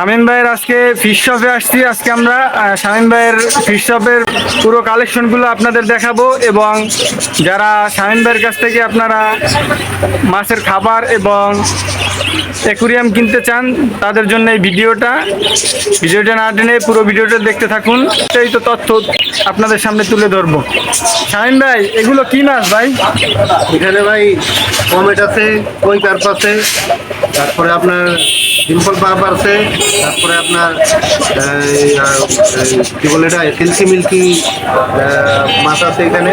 শামীম ভাইয়ের আজকে ফিশ শপে আসছি। আজকে আমরা শামীম ভাইয়ের ফিশ শপের পুরো কালেকশনগুলো আপনাদের দেখাবো এবং যারা শামীম ভাইয়ের কাছ থেকে আপনারা মাছের খাবার এবং অ্যাকুরিয়াম কিনতে চান, তাদের জন্য এই ভিডিওটা। ভিডিওটা না টেনে পুরো ভিডিওটা দেখতে থাকুন। সেই তো তথ্য আপনাদের সামনে তুলে ধরবো। শামীম ভাই, এগুলো কি মাছ ভাই? এখানে ভাই কমেট আছে, কই কার্প আছে তারপরে আপনার সিম্পল পার্প আছে তারপরে আপনার এই, কি বলে এটা সিল্কি মিল্কি মাছ আছে এখানে।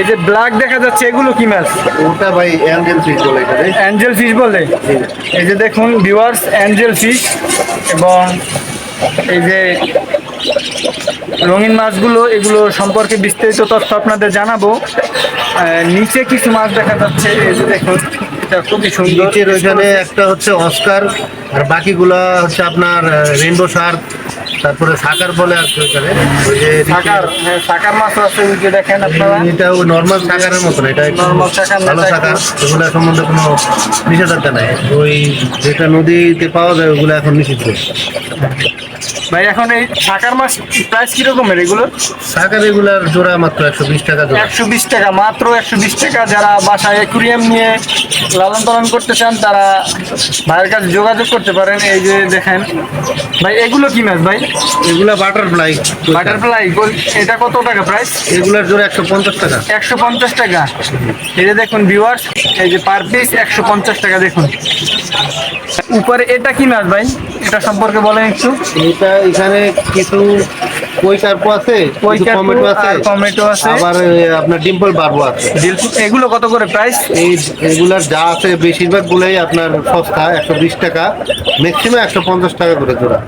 এই যে ব্ল্যাক দেখা যাচ্ছে এগুলো কি মাছ? ওটা ভাই অ্যাঞ্জেল ফিশ বলে এখানে অ্যাঞ্জেল ফিশ বলে? এই যে দেখুন ভিউয়ার্স অ্যাঞ্জেল ফিশ এবং এই যে রঙিন মাছগুলো এগুলো সম্পর্কে বিস্তারিত তথ্য আপনাদের জানাব। নিচে কিছু মাছ দেখা যাচ্ছে এই যে দেখুন। এটা খুবই সুন্দর। ওইখানে একটা হচ্ছে অস্কার আর বাকিগুলা হচ্ছে আপনার রেনবো শার্ক। তারপরে সাকার বলে আর কি ওইখানে। ওই যে সাকার হ্যাঁ সাকার মাছও আছে ওই যে দেখেন আপনারা। এটা ওই নর্মাল সাকারের মতন এটা একটু Normal শাঁখার না, ভালো সাকার। ওগুলো সম্বন্ধে কোনো নিষেধাজ্ঞা নাই। ওই যেটা নদীতে পাওয়া যায় ওগুলো এখন নিষিদ্ধ। ভাই এখন এই সাকার মাছ প্রাইস কিরকমের এগুলো? সাকার এগুলার জোড়া মাত্র একশো বিশ টাকা একশো বিশ টাকা মাত্র একশো বিশ টাকা। যারা বাসায় অ্যাকুরিয়াম নিয়ে লালন পালন করতে চান তারা ভাইয়ের কাছে যোগাযোগ করতে পারেন। এই যে দেখেন। ভাই এগুলো কি মাছ ভাই? এগুলা বাটারফ্লাই বাটারফ্লাই এটা কত টাকা প্রাইস এগুলার জোড়া একশো পঞ্চাশ টাকা। একশো পঞ্চাশ টাকা। যে দেখুন ভিউয়ার্স এই যে পার পিস একশো পঞ্চাশ টাকা দেখুন। উপরে এটা কি মাছ ভাই? এটা সম্পর্কে বলেন একটু। এটা এখানে কিছু কই কার্পো আছে কই টমেটো আছে টমেটো আছে। আবার আপনার ডিম্পল বার্বো আছে। এগুলো কত করে প্রাইস এই এগুলার যা আছে বেশিরভাগ গুলোই আপনার সস্তা একশো বিশ টাকা ম্যাক্সিমাম একশো পঞ্চাশ টাকা করে জোড়া।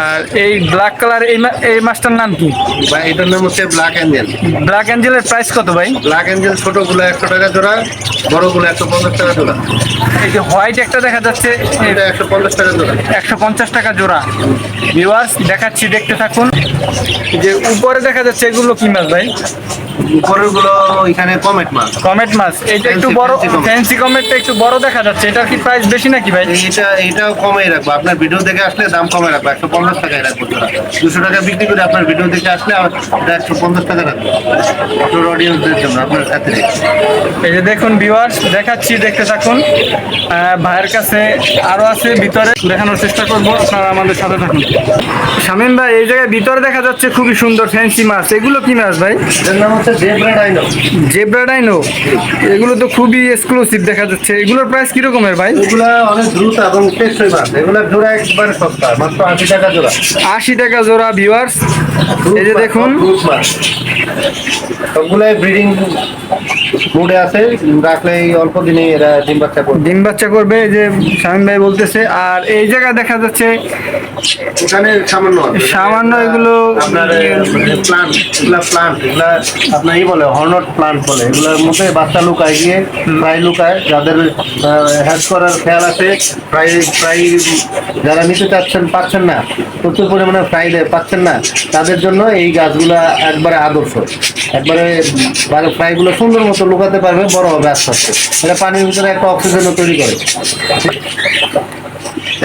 আর এই ব্ল্যাক কালার এই এই মাছটার নাম কি? বা এটার নাম হচ্ছে ব্ল্যাক অ্যাঞ্জেল ব্ল্যাক অ্যাঞ্জেলের প্রাইস কত ভাই? ব্ল্যাক অ্যাঞ্জেল ছোটগুলো একশো টাকা জোড়া বড়গুলো একশো পঞ্চাশ টাকা জোড়া। এই যে হোয়াইট একটা দেখা যাচ্ছে এটা একশো পঞ্চাশ টাকা জোড়া। একশো পঞ্চাশ টাকা জোড়া। ভিউয়ার্স দেখাচ্ছি দেখতে থাকুন। যে উপরে দেখা যাচ্ছে এগুলো কি মাছ ভাই? উপরেরগুলো এখানে কমেট মাছ কমেট মাছ এটা একটু বড় ফ্যান্সি কমেটটা একটু বড় দেখা যাচ্ছে এটার কি প্রাইস বেশি নাকি ভাই? কমে রাখব। আপনার ভিডিও দেখে আসলে দাম কমে রাখব একশো পঞ্চাশ টাকায় রাখব দুশো টাকা বিক্রি করে আপনার ভিডিও দেখে আসলে এটা একশো পঞ্চাশ টাকা রাখব। আপনার অডিয়েন্সদের জন্য আপনার খাতিরে এই যে দেখুন ভিউয়ার্স দেখাচ্ছি দেখতে থাকুন। আহ, ভাইয়ের কাছে আরও আছে ভিতরে দেখানোর চেষ্টা করব আপনারা আমাদের সাথে থাকুন। শামীম ভাই এই জায়গায় ভিতরে দেখা যাচ্ছে খুবই সুন্দর ফ্যান্সি মাছ এগুলো কি মাছ ভাই? এর নাম হচ্ছে জেব্রা ডাইনো এগুলো তো খুবই এক্সক্লুসিভ দেখা যাচ্ছে। এগুলোর প্রাইস কিরকমের ভাই? এগুলা অনেক দ্রুত এবং টেকসই মাছ এগুলা জোড়া একবারে সস্তা মাত্র আশি টাকা জোড়া। আশি টাকা জোড়া ভিউয়ার্স এই যে দেখুন। সবগুলাই ব্রিডিং মুডে আছে রাখলে এই অল্প দিনে এরা ডিম বাচ্চা করবে। ডিম বাচ্চা করবে যে শামীম ভাই বলতেছে আর এই জায়গায় দেখা যাচ্ছে ওখানে সামান্য সামান্য এগুলো আপনার প্লান্ট এগুলা প্লান্ট এগুলা আপনার ই বলে হর্নট প্লান্ট বলে। এগুলোর মধ্যে বাচ্চা লুকায় গিয়ে প্রায় লুকায়। যাদের হ্যাজ করার খেয়াল আছে প্রায় প্রায় যারা নিতে চাচ্ছেন পাচ্ছেন না প্রচুর পরিমাণে ফ্রাই পাচ্ছেন না তাদের জন্য এই গাছগুলা একবারে আদর্শ। একবারে ফ্রাইগুলো সুন্দর মতো লুকাতে পারবে বড় হবে আস্তে আস্তে। এটা পানির ভিতরে একটা অক্সিজেনও তৈরি করে।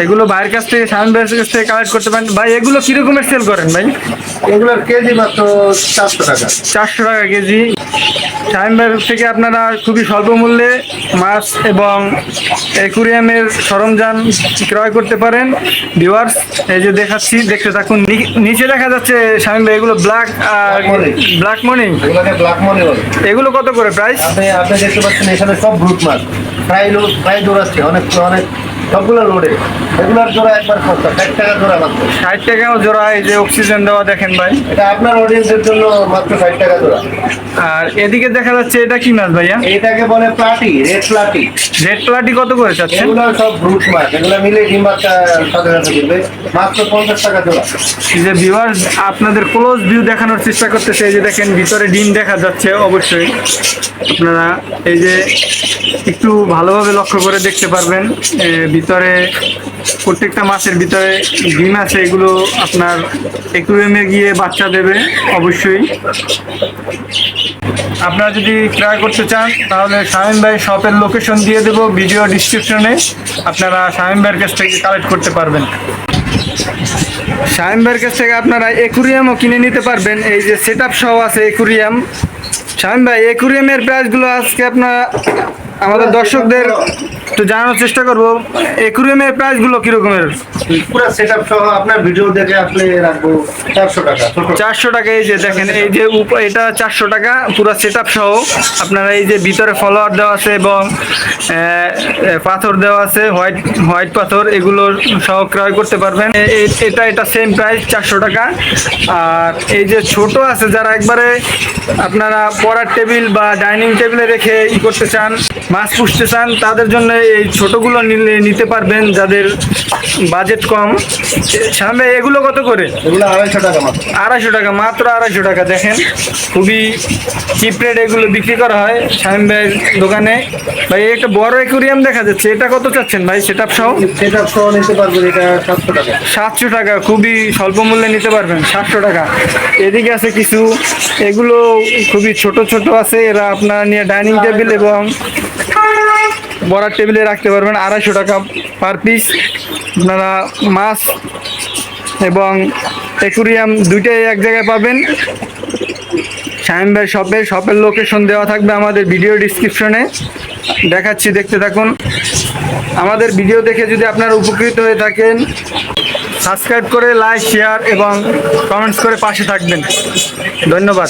এগুলো ভাইয়ের কাছ থেকে শামীম ভাইয়ের কাছ থেকে কালেক্ট করতে পারেন। ভাই এগুলো কিরকমের সেল করেন ভাই? এগুলোর কেজি মাত্র চারশো টাকা। চারশো টাকা কেজি। শামীম ভাইয়ের থেকে আপনারা খুবই স্বল্প মূল্যে মাছ এবং অ্যাকুরিয়ামের সরঞ্জাম ক্রয় করতে পারেন। ভিউয়ার্স এই যে দেখাচ্ছি দেখতে থাকুন। নিচে দেখা যাচ্ছে শামীম ভাই এগুলো black. Black money black money এগুলো কত করে প্রাইস আপনি দেখতে পাচ্ছেন এখানে সব ব্রুট মাছ। প্রায় প্রায় দৌড়াচ্ছে অনেক অনেক সবগুলো লোডে এগুলোর জোড়া একবার সস্তা ষাট টাকা জোড়া মাত্র। ষাট টাকাও জোড়া এই যে অক্সিজেন দেওয়া দেখেন ভাই। এটা আপনার অডিয়েন্সের জন্য মাত্র ষাট টাকা জোড়া। আর এদিকে দেখা যাচ্ছে এটা কি মাছ ভাইয়া? এইটাকে বলে প্লাটি রেড প্লাটি। রেড প্লাটি কত করে চাচ্ছেন? এগুলো সব ব্রুট মাছ। এগুলো মিলে ডিম বাচ্চা সাথে সাথে দিবে মাত্র পঞ্চাশ টাকা জোড়া। যে ভিউয়ার্স আপনাদের ক্লোজ ভিউ দেখানোর চেষ্টা করতেছে। এই যে দেখেন ভিতরে ডিম দেখা যাচ্ছে অবশ্যই। আপনারা এই যে একটু ভালোভাবে লক্ষ্য করে দেখতে পারবেন ভিতরে, প্রত্যেকটা মাছের ভিতরে ডিম আছে, এগুলো আপনার একুরিয়ামে গিয়ে বাচ্চা দেবে, অবশ্যই। আপনারা যদি ক্রয় করতে চান, তাহলে শামীম ভাই শপের লোকেশন দিয়ে দেবো ভিডিও ডিসক্রিপশনে আপনারা শামীম ভাইয়ের কাছ থেকে কালেক্ট করতে পারবেন। শামীম ভাইয়ের কাছ থেকে আপনারা একুরিয়ামও কিনে নিতে পারবেন, এই যে সেট আপ সহ আছে একুরিয়াম শামীম ভাই একুরিয়ামের প্রাইসগুলো আজকে আপনার আমাদের দর্শকদের একটু জানানোর চেষ্টা করব। একুরিয়ামের প্রাইসগুলো কীরকমের? পুরো সেট আপ সহ আপনার ভিডিও দেখে আপনি রাখব চারশো টাকা চারশো টাকা এই যে দেখেন এই যে এটা চারশো টাকা পুরো সেট আপ সহ। আপনারা এই যে ভিতরে ফলোয়ার দেওয়া আছে এবং পাথর দেওয়া আছে হোয়াইট হোয়াইট পাথর এগুলো সহ ক্রয় করতে পারবেন। এটা এটা সেম প্রাইস চারশো টাকা। আর এই যে ছোট আছে যারা একবারে আপনারা পড়ার টেবিল বা ডাইনিং টেবিলে রেখে ই করতে চান মাছ পুষতে চান তাদের জন্য এই ছোটগুলো নিলে নিতে পারবেন যাদের বাজেট কম। সামনে এগুলো কত করে? এগুলো আড়াইশো টাকা মাত্র। আড়াইশো টাকা মাত্র আড়াইশো টাকা দেখেন। খুবই চিপ রেট এগুলো বিক্রি করা হয় শামিম ভাইয়ের দোকানে। ভাই একটা বড় অ্যাকুরিয়াম দেখা যাচ্ছে এটা কত চাচ্ছেন ভাই সেট আপ সহ? সেট আপ সহ নিতে পারবেন এটা সাতশো টাকা। সাতশো টাকা খুবই স্বল্প মূল্যে নিতে পারবেন সাতশো টাকা। এদিকে আছে কিছু এগুলো খুবই ছোট ছোট আছে এরা আপনার নিয়ে ডাইনিং টেবিল এবং বড়ার টেবিলে রাখতে পারবেন আড়াইশো টাকা পার পিস আপনারা মাছ এবং অ্যাকুরিয়াম দুইটাই এক জায়গায় পাবেন। ভাই শপে শপের লোকেশন দেওয়া থাকবে আমাদের ভিডিও ডিসক্রিপশনে দেখাচ্ছি, দেখতে থাকুন। আমাদের ভিডিও দেখে যদি আপনারা উপকৃত হয়ে থাকেন সাবস্ক্রাইব করে লাইক শেয়ার এবং কমেন্টস করে পাশে থাকবেন। ধন্যবাদ।